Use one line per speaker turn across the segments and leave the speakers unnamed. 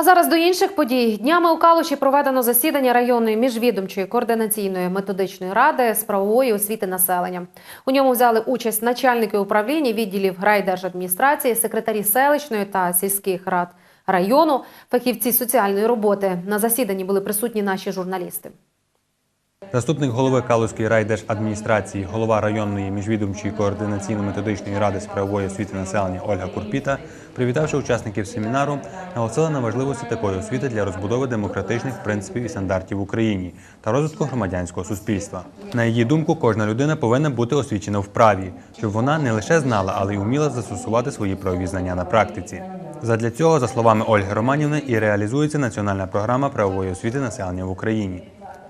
А зараз до інших подій. Днями у Калуші проведено засідання районної міжвідомчої координаційної методичної ради з правової освіти населення. У ньому взяли участь начальники управління відділів райдержадміністрації, секретарі селищної та сільських рад району, фахівці соціальної роботи. На засіданні були присутні наші журналісти.
Заступник голови Калузької райдержадміністрації, голова районної міжвідомчої координаційно-методичної ради з правової освіти населення Ольга Курпіта, привітавши учасників семінару, наголосила на важливості такої освіти для розбудови демократичних принципів і стандартів в Україні та розвитку громадянського суспільства. На її думку, кожна людина повинна бути освічена в праві, щоб вона не лише знала, але й уміла застосувати свої правові знання на практиці. Задля цього, за словами Ольги Романівни, і реалізується національна програма правової освіти населення в Україні.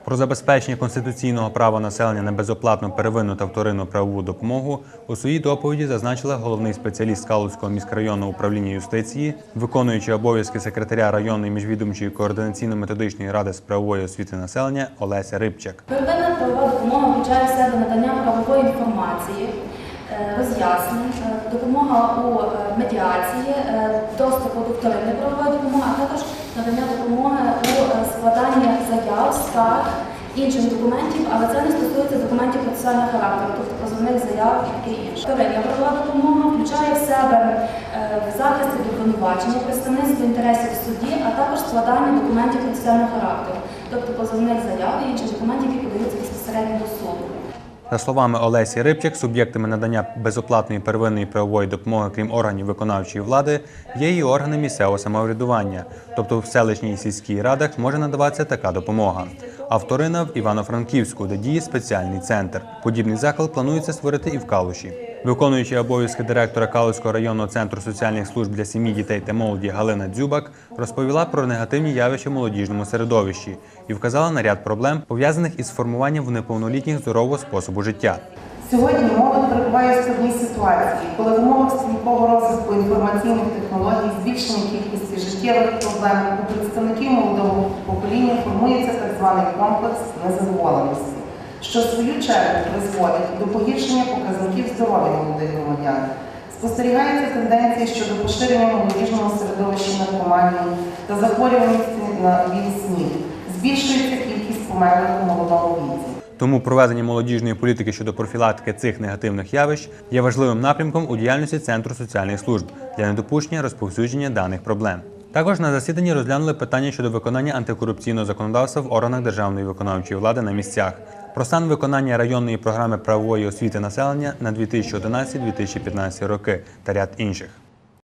Про забезпечення конституційного права населення на безоплатну первинну та вторинну правову допомогу у своїй доповіді зазначила головний спеціаліст Калузького міськрайонного управління юстиції, виконуючий обов'язки секретаря районної міжвідомчої координаційно-методичної ради з правової освіти населення Олеся Рибчак.
Первинна правова допомога включає в себе надання правової інформації, е, роз'яснень, е, допомога у е, медіації, доступу до вторинної правової допомоги, а також надання допомоги заяв, інших документів, але це не стосується документів процесуального характеру, тобто позовних заяв і таке інше. Вторинна правова допомога включає в себе е, захист від обвинувачення, представництво інтересів в суді, а також складання документів процесуального характеру, тобто позовних заяв і інших
За словами Олесі Рибчик, суб'єктами надання безоплатної первинної правової допомоги, крім органів виконавчої влади, є і органи місцевого самоврядування, тобто в селищній і сільській радах може надаватися така допомога. А вторина в Івано-Франківську, де діє спеціальний центр. Подібний заклад планується створити і в Калуші. Виконуючи обов'язки директора Калуського районного центру соціальних служб для сім'ї, дітей та молоді Галина Дзюбак розповіла про негативні явища в молодіжному середовищі і вказала на ряд проблем, пов'язаних із формуванням в неповнолітніх здорового способу життя.
Сьогодні молодь перебуває в складній ситуації, коли в умовах стрімкого розвитку інформаційних технологій, збільшення кількості життєвих проблем у представників молодого покоління формується так званий комплекс незадоволеності, що в свою чергу призводить до погіршення показників здоров'я молодих громадян. Спостерігається тенденція щодо поширення в молодіжному середовищі наркоманії та захворюваності на ВІЛ-СНІД. Збільшується кількість померлих у молодому віці.
Тому проведення молодіжної політики щодо профілактики цих негативних явищ є важливим напрямком у діяльності Центру соціальних служб для недопущення розповсюдження даних проблем. Також на засіданні розглянули питання щодо виконання антикорупційного законодавства в органах державної виконавчої влади на місцях, про стан виконання районної програми правової освіти населення на 2011-2015 роки та ряд інших.